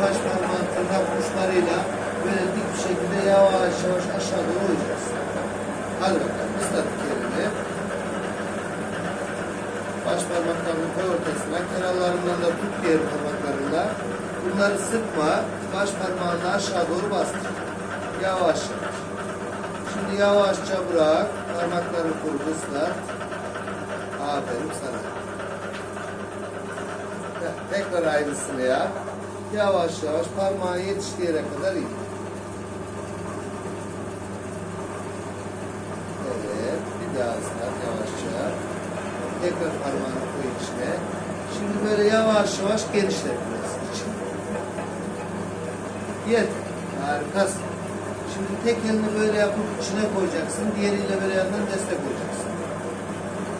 baş parmağın tırnak uçlarıyla böyle dik bir şekilde yavaş yavaş aşağı doğru oyacağız. Hadi bakalım. Islat elini. Baş parmaklarını koy ortasına. Kenarlarından da tut diğer parmaklarıyla. Bunları sıkma. Baş parmağını aşağı doğru bastır. Yavaş yavaş. Şimdi yavaşça bırak. Parmakları kuru ıslat. Aferin sana. Tekrar aynısını yap. Yavaş yavaş parmağı yetiştiği yere kadar in. Evet. Bir daha ıslat yavaşça. Tekrar parmağını koy içine. Şimdi böyle yavaş yavaş genişlet biraz için. Yeter. Harikasın. Şimdi tek elini böyle yapıp içine koyacaksın. Diğeriyle böyle yandan destek koyacaksın.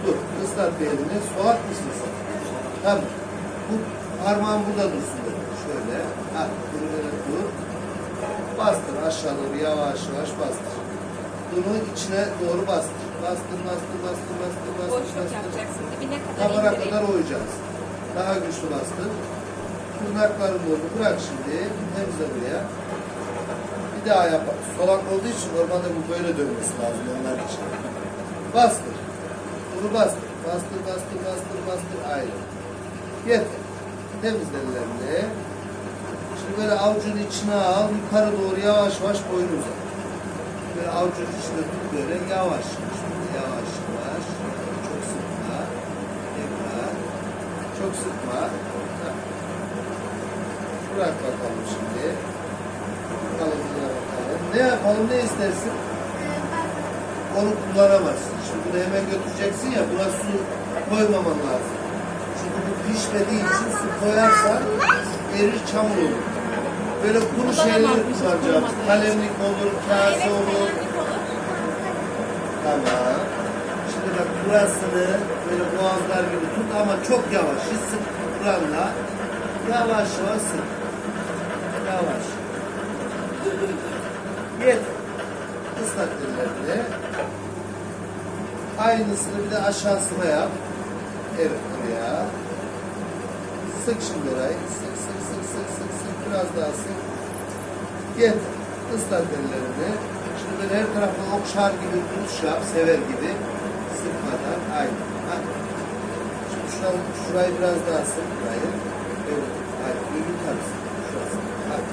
Dur. Islat bir elini. Soğuk mısın sen? Tamam. Bu parmağın burada dursun böyle. Bunu böyle dur. Bastır aşağı doğru yavaş yavaş bastır. Bunu içine doğru bastır. Bastır, bastır, bastır, bastır, bastır, Boşluk bastır. yapacaksın. Dibine kadar Tabara indireyim. kadar oyacağız. Daha güçlü bastır. Tırnakların doğru bırak şimdi. Temizle buraya. Bir daha yap. Solak olduğu için normalde bu böyle dönmesi lazım onlar için. Bastır. Bunu bastır. Bastır, bastır, bastır, bastır. Ayrı. Yeter. Temizle ellerini. Böyle avucun içine al. Yukarı doğru yavaş yavaş boyun uzat. Böyle avucun içine tut böyle yavaş. Şimdi yavaş yavaş. Çok sıkma. Tekrar. Çok sıkma. Bırak bakalım şimdi. Bakalım bakalım. Ne yapalım ne istersin? Onu kullanamazsın. Şimdi bunu hemen götüreceksin ya buna su koymaman lazım. Çünkü bu pişmediği için su koyarsan erir çamur olur. Böyle kuru Kullanamazmışız, kullanacağız. kullanmadık. Kalemlik olur, kase olur. Tamam. Şimdi bak burasını böyle boğazlar gibi tut ama çok yavaş. Hiç sık buranla. Yavaş yavaş sık. Yavaş. Yeter. Islat ellerini. Aynısını bir de aşağısına yap. Evet buraya. Sık şimdi orayı. Sık sık sık sık sık sık. Biraz daha sık. Yeter. Islat ellerini. Şimdi böyle her tarafı okşar gibi tutuş yap. Sever gibi. Sıkmadan. Aynen. Hadi. Şimdi şurayı, şurayı biraz daha sık. Burayı. Evet. Hadi. Bir yukarı sık. Şurası. Hadi.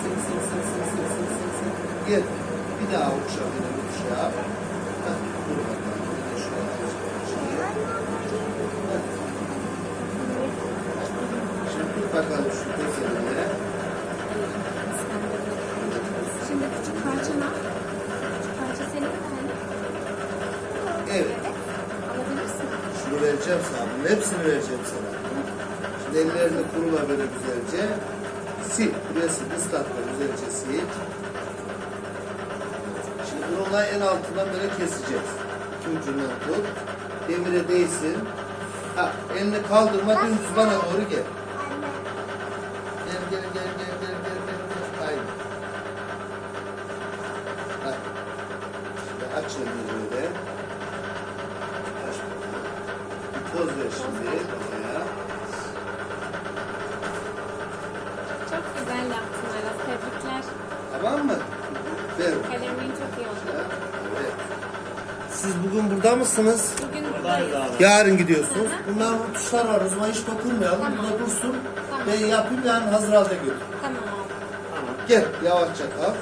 Sık sık sık sık sık sık sık sık. Yeter. Bir daha okşa. Bir daha yap. Hadi. Dur bakalım. Şimdi vereceğim sana. Bunun hepsini vereceğim sana. Şimdi ellerini kurula böyle güzelce. Sil. Buraya sil. Islatma güzelce sil. Şimdi bunu olay en altından böyle keseceğiz. İki ucundan tut. Demire değsin. Ha, elini kaldırma dümdüz bana doğru gel. Gel gel gel gel gel gel gel. gel. Aynen. Ha. Böyle. Şimdi oraya. Çok güzel yaptın Aras. Tebrikler. Tamam mı? Ver. Kalemiğin çok iyi oldu. Evet. Siz bugün burada mısınız? Bugün buradayız. Yarın gidiyorsunuz. Bunlar tuşlar var. O zaman hiç dokunmayalım. Burada dursun. Tamam. Ben yapayım yarın hazır halde götür. Tamam abi. Gel yavaşça kalk.